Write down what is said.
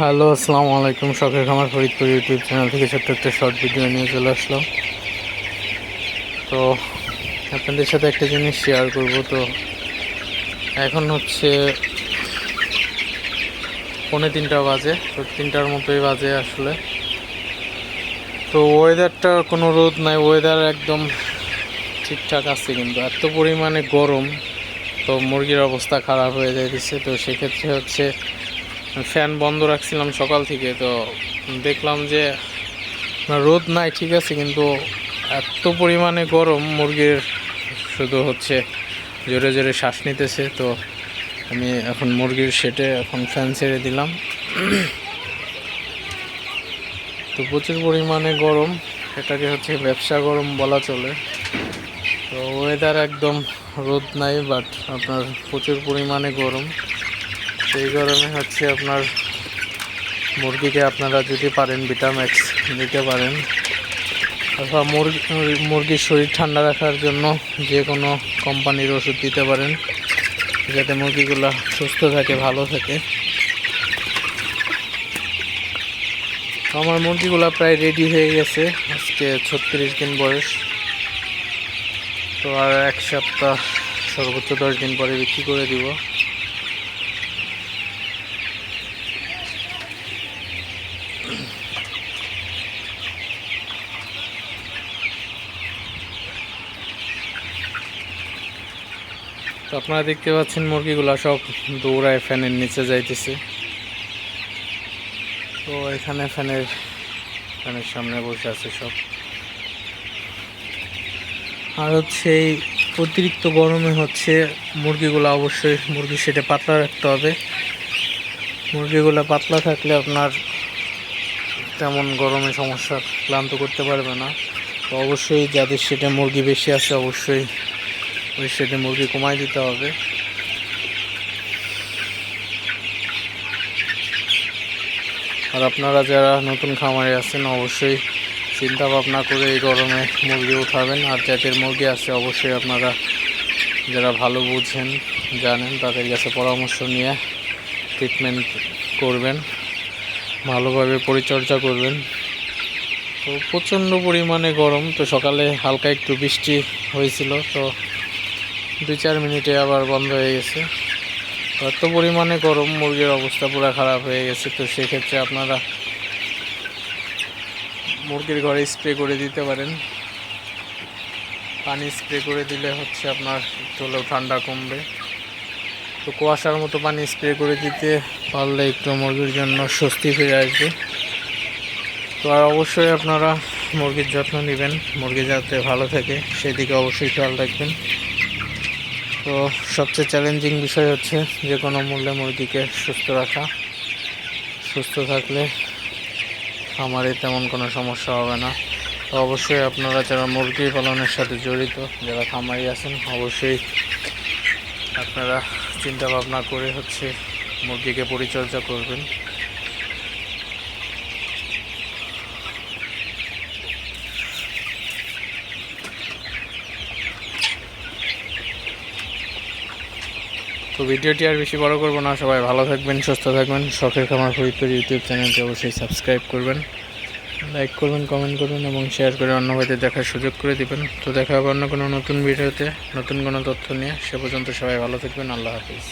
Hello, আসসালামু আলাইকুম। শখের খামার ফরিদপুর ইউটিউব চ্যানেল থেকে ছোট্ট একটা শর্ট ভিডিও নিয়ে চলে আসলাম। তো আপনাদের সাথে একটা জিনিস শেয়ার করব তো। এখন হচ্ছে পৌনে তিনটা বাজে, তো তিনটার মতোই বাজে আসলে। তো ওয়েদারটা কোনো রোদ নাই ওয়েদার একদম ঠিকঠাক আছে কিন্তু। এত পরিমাণে গরম, তো মুরগির অবস্থা খারাপ হয়ে যাইতেছে। তো সেক্ষেত্রে হচ্ছে ফ্যান বন্ধ রাখছিলাম সকাল থেকে, তো দেখলাম যে রোদ নাই, ঠিক আছে, কিন্তু এত পরিমাণে গরম মুরগির শুধু হচ্ছে জোরে জোরে শ্বাস নিতেছে, তো আমি এখন মুরগির সেটে এখন ফ্যান ছেড়ে দিলাম। তো প্রচুর পরিমাণে গরম, এটাকে হচ্ছে ব্যবসা গরম বলা চলে। তো ওয়েদার একদম রোদ নাই বাট আপনার প্রচুর পরিমাণে গরম। সেই গরমে হচ্ছে আপনার মুরগিকে আপনারা যদি পারেন ভিটাম্যাক্স দিতে পারেন, অথবা মুরগি, মুরগির শরীর ঠান্ডা রাখার জন্য যে কোনো কোম্পানির ওষুধ দিতে পারেন, যাতে মুরগিগুলো সুস্থ থাকে, ভালো থাকে। আমার মুরগিগুলো প্রায় রেডি হয়ে গেছে, আজকে ছত্রিশ দিন বয়স। তো আর এক সপ্তাহ, সর্বোচ্চ দশ দিন পরে বিক্রি করে দিব। তো আপনারা দেখতে পাচ্ছেন মুরগিগুলো সব দৌড়ায় ফ্যানের নিচে যাইতেছে। তো এখানে ফ্যানের ফ্যানের সামনে বসে আছে সব। আর হচ্ছে এই অতিরিক্ত গরমে হচ্ছে মুরগিগুলো অবশ্যই মুরগি সেটা পাতলা রাখতে হবে। মুরগিগুলো পাতলা থাকলে আপনার তেমন গরমে সমস্যা ক্লান্ত করতে পারবে না। তো অবশ্যই যাদের সেটা মুরগি বেশি আছে অবশ্যই ওই সেটে মুরগি কমাই দিতে হবে। আর আপনারা যারা নতুন খামারে আছেন, অবশ্যই চিন্তা ভাবনা করে এই গরমে মুরগি উঠাবেন। আর জাতের মুরগি আছে, অবশ্যই আপনারা যারা ভালো বুঝেন, জানেন, তাদের কাছে পরামর্শ নিয়ে ট্রিটমেন্ট করবেন, ভালোভাবে পরিচর্যা করবেন। তো প্রচণ্ড পরিমাণে গরম, তো সকালে হালকা একটু বৃষ্টি হয়েছিল, তো দুই চার মিনিটে আবার বন্ধ হয়ে গেছে। এত পরিমাণে গরম, মুরগির অবস্থা পুরো খারাপ হয়ে গেছে। তো সেক্ষেত্রে আপনারা মুরগির ঘরে স্প্রে করে দিতে পারেন। পানি স্প্রে করে দিলে হচ্ছে আপনার একটু হলেও ঠান্ডা কমবে। তো কুয়াশার মতো পানি স্প্রে করে দিতে পারলে একটু মুরগির জন্য স্বস্তি ফিরে আসবে। তো আর অবশ্যই আপনারা মুরগির যত্ন নেবেন। মুরগি যাতে ভালো থাকে, সেদিকে অবশ্যই খেয়াল রাখবেন। তো সবচেয়ে চ্যালেঞ্জিং বিষয় হচ্ছে যে কোনো মূল্যে মুরগিকে সুস্থ রাখা। সুস্থ থাকলে খামারে তেমন কোনো সমস্যা হবে না। তো অবশ্যই আপনারা যারা মুরগি পালনের সাথে জড়িত, যারা খামারি আছেন, অবশ্যই আপনারা চিন্তা ভাবনা করে হচ্ছে মুরগিকে পরিচর্যা করবেন। তো ভিডিওটি আর বেশি বড় করব না। সবাই ভালো থাকবেন, সুস্থ থাকবেন। শখের খামার ফরিদপুর ইউটিউব চ্যানেলটি অবশ্যই সাবস্ক্রাইব করবেন, লাইক করবেন, কমেন্ট করবেন এবং শেয়ার করে অন্য ভাইদের দেখার সুযোগ করে দিবেন। তো দেখা হবে অন্য কোনো নতুন ভিডিওতে, নতুন কোনো তথ্য নিয়ে। সে পর্যন্ত সবাই ভালো থাকবেন। আল্লাহ হাফিজ।